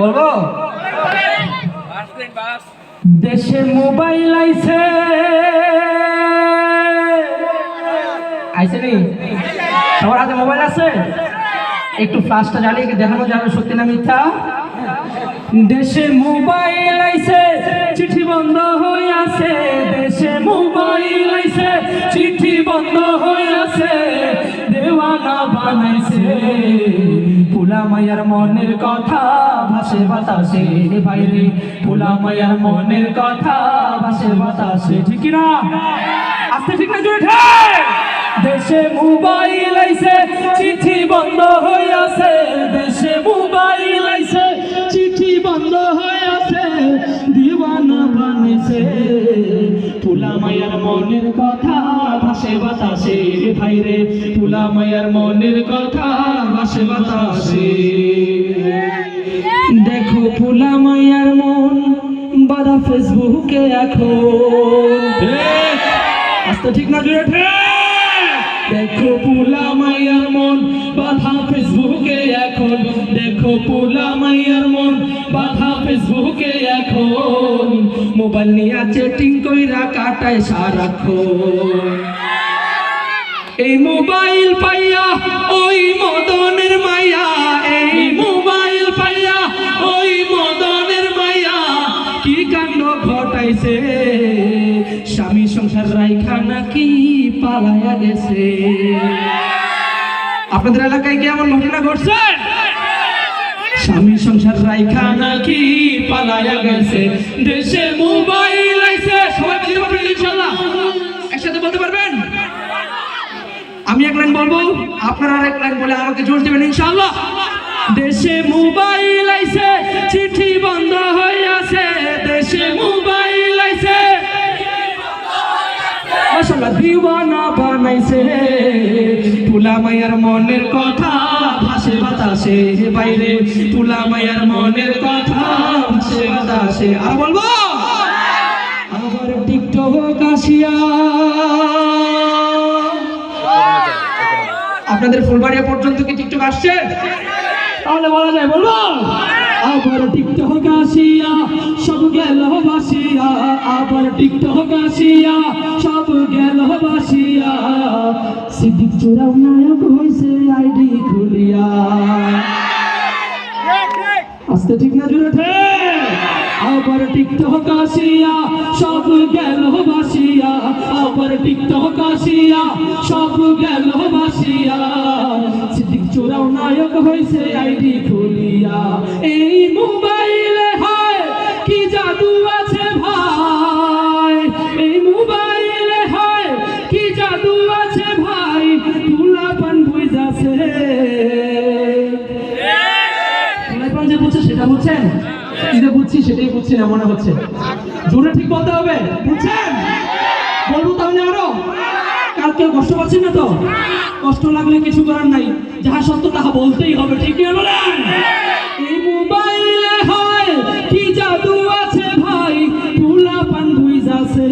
বলব? দেশে মোবাইল আইছে। আইছে নি? সবার হাতে মোবাইল আছে? একটু ফ্লাশটা জ্বালিয়ে দেখানো যাবে? সত্যি না মিথ্যা? দেশে মোবাইল আইছে, চিঠি বন্ধ হয়ে আছে। দেশে মোবাইল আইছে, চিঠি বন্ধ হয়ে আছে। দেওয়ানা বানাইছে। ফুলা মায়ার মনের কথা ভাসে বাতাসে বাইরে ফুলা মনের কথা ভাসে বাতাসে। ঠিক না আস্তে ঠিক না, জোরে দেশে মোবাইল আইছে, চিঠি বন্ধ হয়ে আছে। দেশে মোবাইল আইছে, চিঠি বন্ধ হয়ে আছে। দিওয়ানা বানিয়েছে। তুলা মায়ার মনের কথা ভাসে বাতাসে। রে ভাই রে তুলা মায়ার মনের কথা ভাসে বাতাসে। দেখো ফুলা মায়ার মন বাধা ফেসবুকে এখন। আস্তে ঠিক না জুড়ে দেখো পুলা মাইয়ার মন বাধা ফেসবুকে এখন। দেখো পুলা মাইয়ার মন বাধা ফেসবুকে এখন। মোবাইল নিয়ে চেটিং কইরা কাটায় সারাক্ষণ। এই মোবাইল পাইয়া, ওই মদনের মাইয়া, এই মোবাইল পাইয়া, ওই মদনের মাইয়া। কি কাণ্ড ঘটাইছে? স্বামী সংসার রাইখা নাকি পালায়া গেছে? আপনাদের এলাকায় কি এমন ঘটনা ঘটছে? স্বামী সংসার রাইখা নাকি পালায়া গেছে? দেশে মোবাইল আইছে সবাই বলতে পারবেন ইনশাআল্লাহ একসাথে বলতে পারবেন আমি এক লাইন বলব? আপনারা এক লাইন বলে আমাকে জোর দেবেন, ইনশাআল্লাহ? দেশে মোবাইল আইছে, চিঠি বন্ধ হয়ে আছে। দেশে মোবাইল আইছে, মাশাআল্লাহ, দিওয়ানা বানাইছে। তুলা মায়ার মনের কথা ভাসে বাতাসে বাইরে। তুলা মায়ার মনের কথা ভাসে বাতাসে। আর বলব? আবার টিকটক আসিয়া আপনাদের ফুলবাড়িয়া পর্যন্ত কি টিকটক আসছে? তাহলে বলা যায় বলব? আবার টিকটক আসিয়া সব গেল বাসিয়া আবার টিকটক আসিয়া সব গেল বাসিয়া। সিদ্দিক চোরাও নায়ক হইছে আইডি খুলিয়া। আস্তে ঠিক না জুড়ে ঠিক। আবার টিকটক আসিয়া সব গেল বাসিয়া আবার টিকটক আসিয়া সব গেল বাসিয়া সিদ্দিক চোরাও নায়ক হয়েছে আইডি খুলিয়া। এই মোবাইলে হয় কি জাদু আছে ভাই? এই মোবাইলে হয় কি জাদু আছে ভাই? তুলা পান বুঝাছে। এখন যে বুঝছে সেটা বুঝছেন যে বুঝছি, সেটাই বুঝছি না, মনে হচ্ছে। জোরে ঠিক বলতে হবে। বুঝছেন? বলব তাহলে আরও। কাল কেউ কষ্ট পাচ্ছেন না তো? কষ্ট লাগলে কিছু করার নাই। যাহা সত্য, তাহা বলতেই হবে। ঠিক কি এই মোবাইলে হয়, কি জাদু আছে ভাই? তুলা পান বুঝাছে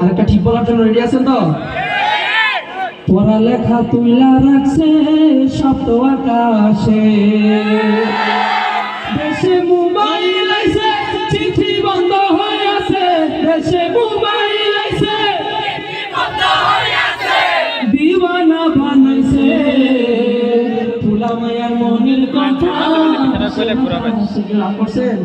আরেকটা ঠিক বলার জন্য রেডি আছেন তো? পড়ালেখা তুইলা রাখছে, সপ্ত আকাশে। দেশে মোবাইল আইছে চিঠি বন্ধ হয়ে আছে দেশে মোবাইল আইছে দিওয়ানা বানাইছে ফুলা মায়ার মনের কথা করছেন